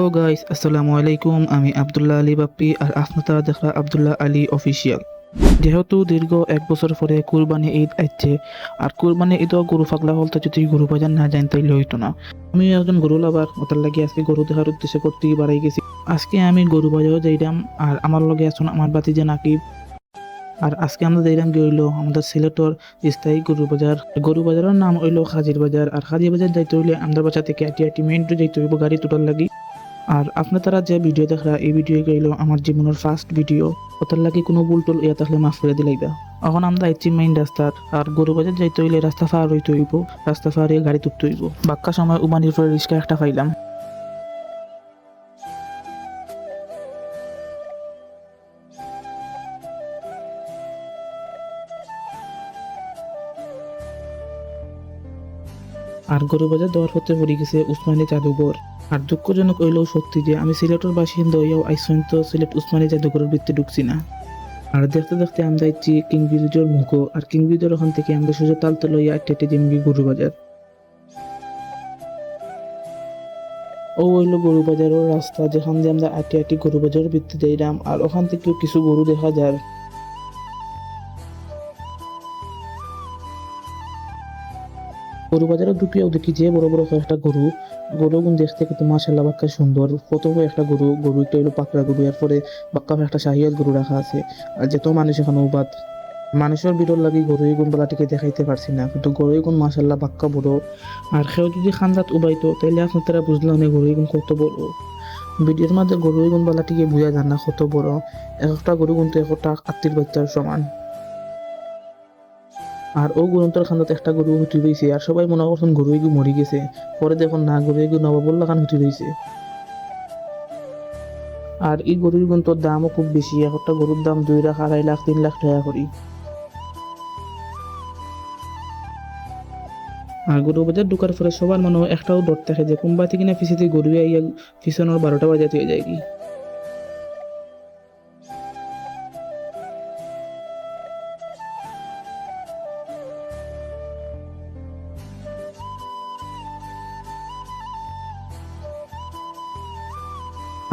ও guys, আসসালামু আলাইকুম। আমি আবদুল্লাহ আলী বাপ্পি আর আপনারা দেখরা আবদুল্লাহ আলী অফিসিয়াল যেহেতু দীর্ঘ এক বছর পরে কুরবানি ঈদ আসছে, আর কুরবানি ঈদও গরু ফাগলা হলতে যদি গরু বাজার না জান তাইলে হইতো না। আমি একজন গরু লাভার ওটার লাগে আজকে গরু দেখার উদ্দেশ্যে করতে বাড়াই গেছি। আজকে আমি গরু বাজারও যাইলাম আর আমার লগে আছেন আমার বাতি যে নাকিব আর আজকে আমরা কি হইল, আমাদের সিলেটর স্থায়ী গরু বাজার। গরু বাজারের নাম হইল খাজির বাজার, আর খাজির বাজার যাইতে হইলে আমাদের বাসা থেকে আটি আটি রোড যাইতে হইব, গাড়ি তোটার লাগি। আর আপনার তারা যে ভিডিও দেখরা, এই ভিডিও গেল আমার জীবনের ফার্স্ট ভিডিও ওটার লাগি কোনো ভুল টুল ইয়া থাকলে মাফ করে দিলাইবা। এখন আমরা আইছি মেইন রাস্তার, আর গরু বাজার যাইতে হইলে রাস্তা ফার হইতে হইব, রাস্তা ফার হয়ে গাড়ি তুলতে হইব। বাক্কা সময় উমানির পরে রিক্সা একটা পাইলাম। আর গরু বাজার দেওয়ার পথে পড়ে গেছে উসমানী জাদুঘর। আর দুঃখজনক হইলেও সত্যি যে আমি সিলেটের বাসিন্দা হইয়াও আইসন্ত সিলেট উসমানী জাদুঘরের ভিত্তি ঢুকছি না। আর দেখতে দেখতে আমরা যাচ্ছি কিং ব্রিজের মুখো, আর কিং ব্রিজের ওখান থেকে আমরা সোজা তালতে লইয়া টেটে জিমগি গরু বাজার। ও হইল গরু বাজারের রাস্তা, যেখান দিয়ে আমরা আটি আটি গরু বাজারের ভিত্তি দিলাম আর ওখান থেকেও কিছু গরু দেখা যায়। গরু বাজারে ঢুকিয়াও দেখি যে বড় বড় কয়েকটা গরু গরুগুন দেখতে কিন্তু মাশাল্লাহ বাক্কা সুন্দর। কত একটা গরু গরু একটা হলো পাকড়া গরু, এরপরে বাক্কা একটা শাহিয়াল গরু রাখা আছে। আর যেত মানুষ এখানে বাদ মানুষের বিরল লাগি গরু এগুন বেলাটিকে দেখাইতে পারছি না। কিন্তু গরু এগুন মাশাল্লাহ বাক্কা বড়। আর সেও যদি খান্দাত উবাইতো, তাইলে আপনারা বুঝলাম না গরু এগুন কত বড়। ভিডিওর মধ্যে গরু এগুন বেলাটিকে বোঝা যায় না কত বড়। এক একটা গরু কিন্তু একটা আত্মীর বাচ্চার সমান। আর ও গুরন্তর খান্দাতে একটা গরু হুটি রয়েছে আর সবাই মনে করছেন গরু এগু মরি গেছে। পরে দেখুন না গরু এগু নবাবল্লা খান হুটি রয়েছে আর এই গরুর গুন্তর দামও খুব বেশি একটা গরুর দাম দুই লাখ আড়াই লাখ, তিন লাখ টাকা করি আর গরু বাজার ঢুকার পরে সবার মনে একটাও ডর থাকে যে, কোনবা থেকে না পিছিয়ে গরু আইয়া পিছনের বারোটা বাজাতে হয়ে যায় কি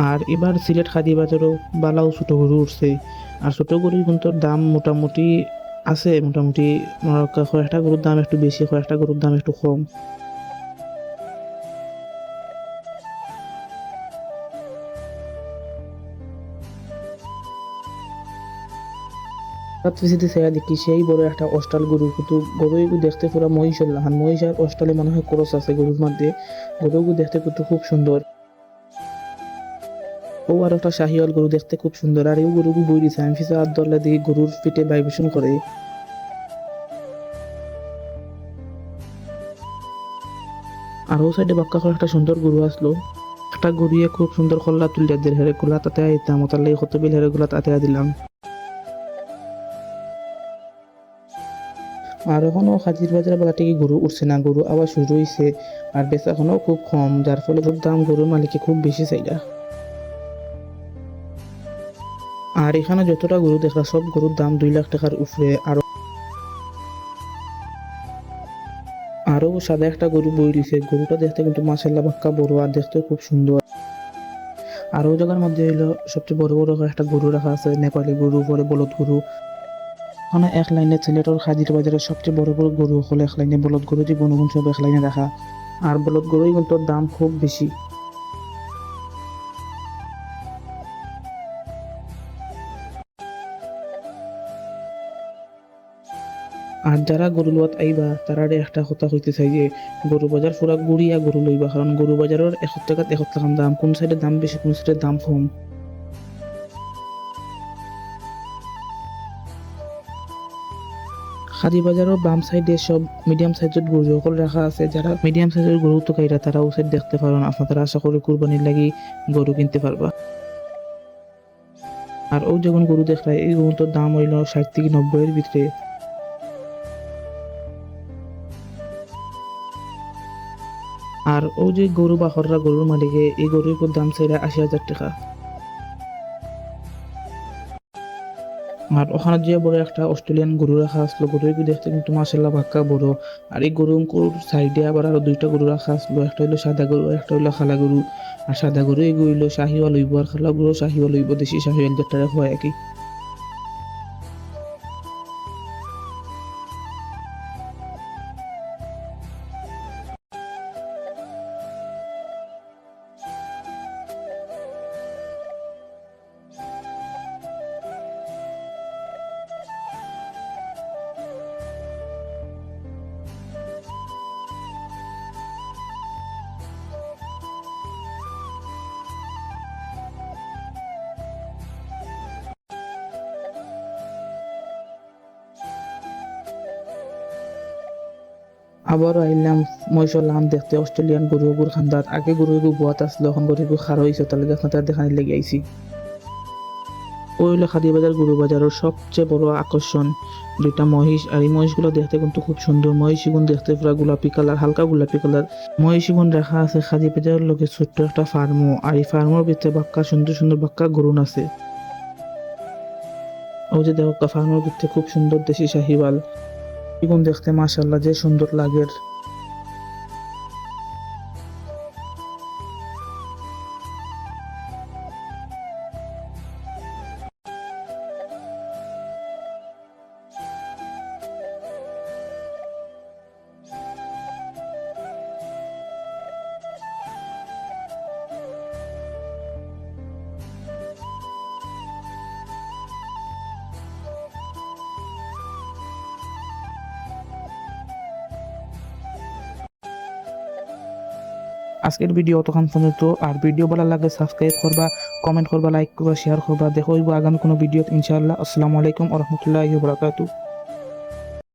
আর এবার সিলেট খাদি বাজারও বালাও ছোট গরু উঠছে। আর ছোট গরুর কিন্তু দাম মোটামুটি আছে, মোটামুটি কয়েকটা গরুর দাম একটু বেশি, কয়েকটা গরুর দাম একটু কম। দেখি সেই বড় একটা অস্টাল গরু, কিন্তু গরু দেখতে পুরো মহিষের মহিষ আর অস্টালে মনে হয় ক্রস আছে গরুর মধ্যে। গরুগুলো দেখতে কিন্তু খুব সুন্দর। ও আর একটা শাহিওয়াল গরু দেখতে খুব সুন্দর, আর এই গরুকে বই দিছে আমি ফিসে হাত দিয়ে গরুর পিঠে ভাইব্রেশন করে। আর ও সাইডে বাক্কা করে একটা সুন্দর গরু আসলো। একটা গরুয়ে খুব সুন্দর কল্লা তুলিয়া দিয়ে হেরে গোলা তাতে আইতাম ওটার লাগে কত বিল হেরে গোলা তাতে দিলাম। আর এখনও খাজির বাজারে বেলা থেকে গরু উঠছে না। গরু আবার শুরু হয়েছে আর বেচা এখনও খুব কম। যার ফলে দাম গরুর মালিকে খুব বেশি চাইলা। আর এখানে যতটা গরু দেখা, সব গরুর দাম দুই লাখ টাকার উপরে। আরও আরও সাদা একটা গরু বই দিছে গরুটা দেখতে কিন্তু মাসাল্লাহ বাক্কা বড় আর দেখতে খুব সুন্দর। আর জায়গার মধ্যে হইল সবচেয়ে বড় বড় একটা গরু রাখা আছে, নেপালি গরু, পরে বলদ গরু। ওখানে এক লাইনে সিলেটের খাজির বাজারে সবচেয়ে বড় বড় গরু হলো এক লাইনে বলদ গরু, যে বনগুন সব এক লাইনে রাখা। আর বলদ গরুই কিন্তু দাম খুব বেশি। আর যারা গরু লোয়াত আইবা, তারারে একটা কথা কইতে চাই যে, গরু বাজার পুরা গুড়িয়া গরু লইবা, কারণ গরু বাজারের এক টাকাত এক টাকার দাম, কোন সাইডে দাম বেশি, কোন সাইডে দাম কম। খাদি বাজারের বাম সাইডে সব মিডিয়াম সাইজের গরু সকল রাখা আছে। যারা মিডিয়াম সাইজের গরু তো কাইরা তারা ও সাইড দেখতে পারেন আপনারা আশা করি কুরবানির লাগি গরু কিনতে পারবা। আর ও যখন গরু দেখরা এই গরুটার দাম হইল ষাট থেকে নব্বই এর ভিতরে। আর ও যে গরু বা হররা গরুর মালিকে, এই গরুর উপর দাম ছেড়ে আশি হাজার টাকা। আর ওখানে যে বড় একটা অস্ট্রেলিয়ান গরু রাখা আসলো গরুগুলো দেখতে কিন্তু মাসাল্লাহ বাক্কা বড়। আর এই গরুর সাইডে আবার আরও দুইটা গরু রাখা আসলো, একটা হইল সাদা গরু একটা হইল খালা গরু। আর সাদা গরু এগুলো হইল শাহিওয়াল হইব, আর খালা গরু শাহিওয়াল হইব, দেশি শাহিওয়াল যেটা হয় আর আবারও আইলাম মহিষর লাম দেখতে অস্ট্রেলিয়ান গরুগুর খান্দাত। আগে গরুগু বুয়াত আসলো এখন গরুগু খারো হয়েছে তাহলে দেখুন তার দেখানি লেগে আইছি ওই হলো খাদি বাজার গরু বাজারের সবচেয়ে বড় আকর্ষণ দুইটা মহিষ আর এই মহিষগুলো দেখতে কিন্তু খুব সুন্দর মহিষীগুন দেখতে পুরো গোলাপি কালার হালকা গোলাপি কালার মহিষীগুন রাখা আছে খাদি বাজারের লোকে ছোট্ট একটা ফার্মও আর এই ফার্মের ভিতরে বাক্কা সুন্দর সুন্দর বাক্কা গরুন আছে। ওই যে দেখো ফার্মের ভিতরে খুব সুন্দর দেশি শাহিওয়াল এগুন দেখতে মাসাল্লাহ যে সুন্দর লাগে আজকের ভিডিও অতক্ষণ পর্যন্ত। আর ভিডিও ভালো লাগে সাবস্ক্রাইব করবা কমেন্ট করবা লাইক করবা শেয়ার করবা। দেখো আগামী কোনো ভিডিও ইনশাআল্লাহ। আসসালামু আলাইকুম ওরহমতুল্লাহি বারাকাতুহু।